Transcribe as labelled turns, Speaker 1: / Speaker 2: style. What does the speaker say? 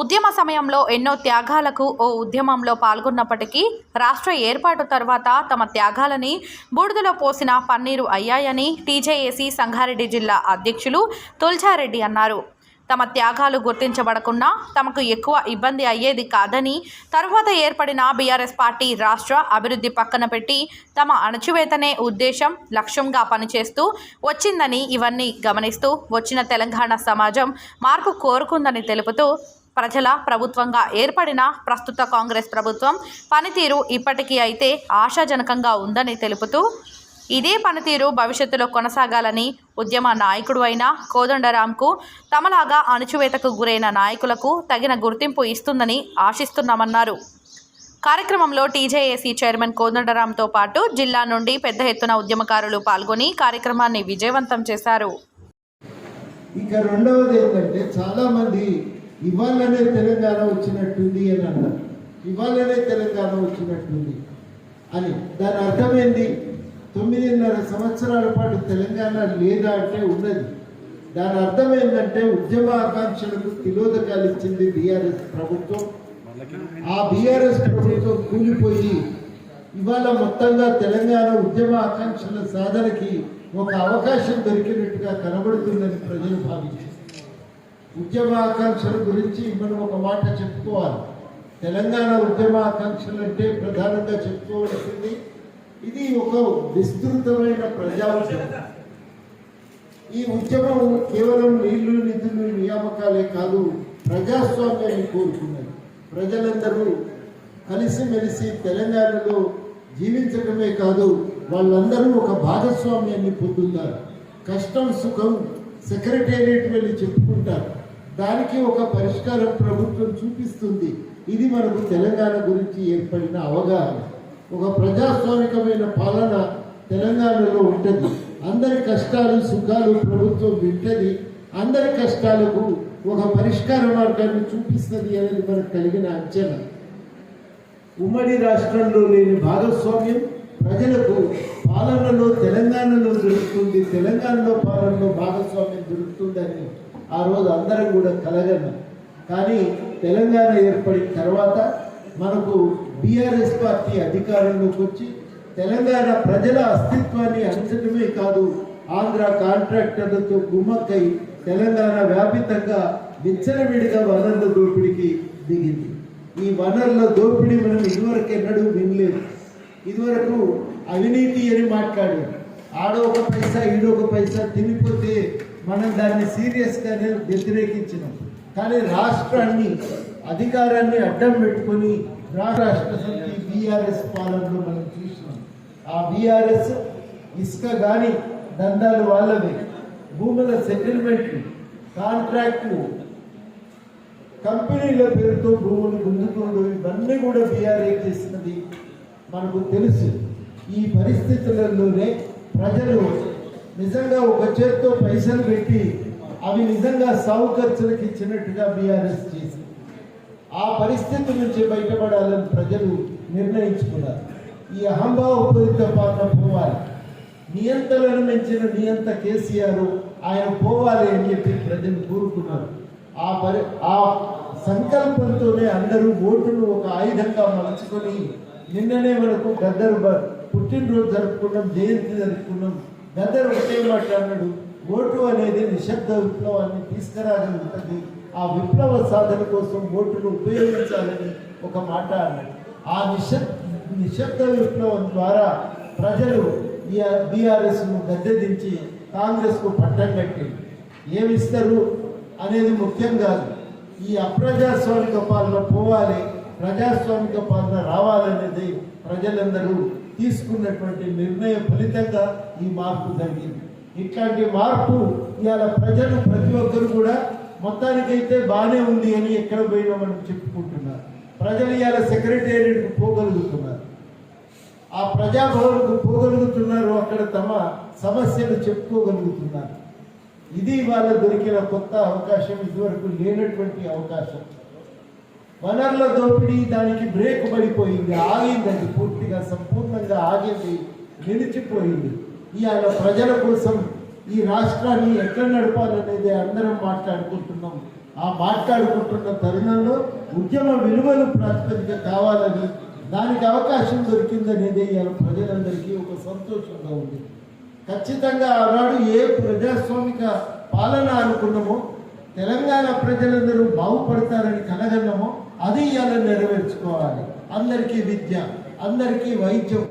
Speaker 1: ఉద్యమ సమయంలో ఎన్నో త్యాగాలకు ఓ ఉద్యమంలో పాల్గొన్నప్పటికీ రాష్ట్ర ఏర్పాటు తర్వాత తమ త్యాగాలని బూడిదలో పోసిన పన్నీరు అయ్యాయని టీజేఏసీ సంగారెడ్డి జిల్లా అధ్యక్షులు తుల్చారెడ్డి అన్నారు. తమ త్యాగాలు గుర్తించబడకుండా తమకు ఎక్కువ ఇబ్బంది అయ్యేది కాదని తరువాత ఏర్పడిన బీఆర్ఎస్ పార్టీ రాష్ట్ర అభివృద్ధి పక్కన పెట్టి తమ అణచివేతనే ఉద్దేశం లక్ష్యంగా పనిచేస్తూ వచ్చిందని ఇవన్నీ గమనిస్తూ వచ్చిన తెలంగాణ సమాజం మార్పు కోరుకుందని తెలుపుతూ ప్రజల ప్రభుత్వంగా ఏర్పడిన ప్రస్తుత కాంగ్రెస్ ప్రభుత్వం పనితీరు ఇప్పటికీ అయితే ఆశాజనకంగా ఉందని తెలుపుతూ ఇదే పనితీరు భవిష్యత్తులో కొనసాగాలని ఉద్యమ నాయకుడు అయిన కోదండరాంకు తమలాగా అణచివేతకు గురైన నాయకులకు తగిన గుర్తింపు ఇస్తుందని ఆశిస్తున్నామన్నారు. కార్యక్రమంలో టీజేఏసీ చైర్మన్ కోదండరాంతో పాటు జిల్లా నుండి పెద్ద ఎత్తున ఉద్యమకారులు పాల్గొని కార్యక్రమాన్ని విజయవంతం చేశారు.
Speaker 2: ఇక రెండవది ఏంటంటే చాలామంది ఇవాళనే తెలంగాణ వచ్చినట్టుంది అని అన్నారు. ఇవాళనే తెలంగాణ వచ్చినట్టుంది అని. దాని అర్థమైంది? తొమ్మిదిన్నర సంవత్సరాల పాటు తెలంగాణ లేదా అంటే ఉన్నది. దాని అర్థం ఏంటంటే ఉద్యమ ఆకాంక్షలకు తిలోదకాలు ఇచ్చింది బీఆర్ఎస్ ప్రభుత్వం. ఆ బీఆర్ఎస్ ప్రభుత్వం కూలిపోయి ఇవాళ మొత్తంగా తెలంగాణ ఉద్యమ ఆకాంక్షల సాధనకి ఒక అవకాశం దొరికినట్టుగా కనబడుతుందని ప్రజలు భావించారు. ఉద్యమాకాంక్షల గురించి మనం ఒక మాట చెప్పుకోవాలి. తెలంగాణ ఉద్యమాకాంక్షలు అంటే ప్రధానంగా చెప్పుకోవాల్సింది ఇది ఒక విస్తృతమైన ప్రజా ఈ ఉద్యమం కేవలం నీళ్ళు నిధులు నియామకాలే కాదు ప్రజాస్వామ్యాన్ని కోరుకున్నది. ప్రజలందరూ కలిసిమెలిసి తెలంగాణలో జీవించడమే కాదు వాళ్ళందరూ ఒక భాగస్వామ్యాన్ని పొందుతారు. కష్టం సుఖం సెక్రటేరియట్ వెళ్ళి చెప్పుకుంటారు. దానికి ఒక పరిష్కారం ప్రభుత్వం చూపిస్తుంది. ఇది మనకు తెలంగాణ గురించి ఏర్పడిన అవగాహన. ఒక ప్రజాస్వామికమైన పాలన తెలంగాణలో ఉంటుంది. అందరి కష్టాలు సుఖాలు ప్రభుత్వం వింటది. అందరి కష్టాలకు ఒక పరిష్కార మార్గాన్ని చూపిస్తుంది అనేది మనకు కలిగిన అంచనా. ఉమ్మడి రాష్ట్రంలో లేని భాగస్వామ్యం ప్రజలకు పాలనలో తెలంగాణలో దొరుకుతుంది తెలంగాణలో పాలనలో భాగస్వామ్యం దొరుకుతుందని ఆ రోజు అందరం కూడా కలగన్నాం. కానీ తెలంగాణ ఏర్పడిన తర్వాత మనకు బీఆర్ఎస్ పార్టీ అధికారంలోకి వచ్చి తెలంగాణ ప్రజల అస్తిత్వాన్ని అంచడమే కాదు ఆంధ్ర కాంట్రాక్టర్లతో గుమ్మక్కై తెలంగాణ వ్యాపితంగా విచ్చలవిడిగా వనరుల దోపిడీకి దిగింది. ఈ వనరుల దోపిడీ మనం ఇదివరకు ఎన్నడూ వినలేదు. ఇదివరకు అవినీతి అని మాట్లాడారు. ఆడో ఒక పైసా ఈడో ఒక పైసా తినిపోతే మనం దాన్ని సీరియస్గానే వ్యతిరేకించినాం. కానీ రాష్ట్రాన్ని అధికారాన్ని అడ్డం పెట్టుకొని రాష్ట్ర సమితి బీఆర్ఎస్ పాలనలో మనం చూసినాం. ఆ బీఆర్ఎస్ ఇసుక కానీ దందాలు వాళ్ళవి. భూముల సెటిల్మెంట్ కాంట్రాక్టు కంపెనీల పేరుతో భూములు గుంజుకోవడం ఇవన్నీ కూడా బీఆర్ఏ చేసినది. మనకు తెలుసు. ఈ పరిస్థితులలోనే ప్రజలు నిజంగా ఒక చేత్తో పైసలు పెట్టి అవి నిజంగా సాగు ఖర్చులకు ఇచ్చినట్టుగా బీఆర్ఎస్ చేసింది. ఆ పరిస్థితి నుంచి బయటపడాలని ప్రజలు నిర్ణయించుకున్నారు. ఈ అహంభావపూరిత పాలన పోవాలి. నియంతలను మించిన నియంత కేసీఆర్ ఆయన పోవాలి అని చెప్పి ప్రజలు కోరుకున్నారు. ఆ పరి ఆ సంకల్పంతోనే అందరూ ఓటును ఒక ఆయుధంగా మలుచుకొని నిన్ననే మనకు గద్దరు పుట్టినరోజు జరుపుకున్నాం జయంతి జరుపుకున్నాం. గద్దరు ఒకటే మాట అన్నాడు ఓటు అనేది నిశ్శబ్ద విప్లవాన్ని తీసుకురాగలుగుతుంది. ఆ విప్లవ సాధన కోసం ఓటును ఉపయోగించాలని ఒక మాట అన్నాడు. ఆ నిశ్శబ్ నిశ్శబ్ద విప్లవం ద్వారా ప్రజలు ఈ బీఆర్ఎస్ను గద్దెదించి కాంగ్రెస్కు పట్టం కట్టింది. ఏమిస్తారు అనేది ముఖ్యం కాదు. ఈ అప్రజాస్వామిక పాలన పోవాలి. ప్రజాస్వామిక పాలన రావాలనేది ప్రజలందరూ తీసుకున్నటువంటి నిర్ణయ ఫలితంగా ఈ మార్పు జరిగింది. ఇట్లాంటి మార్పు ఇవాళ ప్రజలు ప్రతి ఒక్కరు కూడా మొత్తానికైతే బాగానే ఉంది అని ఎక్కడ పోయినా మనం చెప్పుకుంటున్నారు. ప్రజలు ఇవాళ సెక్రటేరియట్కు పోగలుగుతున్నారు. ఆ ప్రజాభవన్కు పోగలుగుతున్నారు అక్కడ తమ సమస్యలు చెప్పుకోగలుగుతున్నారు. ఇది వాళ్ళ దొరికిన కొత్త అవకాశం ఇదివరకు లేనటువంటి అవకాశం. వనరుల దోపిడీ దానికి బ్రేక్ పడిపోయింది ఆగిందండి పూర్తిగా సంపూర్ణంగా ఆగింది నిలిచిపోయింది. ఇవాళ ప్రజల కోసం ఈ రాష్ట్రాన్ని ఎట్లా నడపాలనేది అందరం మాట్లాడుకుంటున్నాం. ఆ మాట్లాడుకుంటున్న తరుణంలో ఉద్యమ విలువలు ప్రాతిపదిక కావాలని దానికి అవకాశం దొరికిందనేది ఇవాళ ప్రజలందరికీ ఒక సంతోషంగా ఉంది. ఖచ్చితంగా ఆనాడు ఏ ప్రజాస్వామిక పాలన అనుకున్నామో తెలంగాణ ప్రజలందరూ బాగుపడతారని కలగన్నామో అది ఇవాళ నెరవేర్చుకోవాలి. అందరికీ విద్య అందరికీ వైద్యం.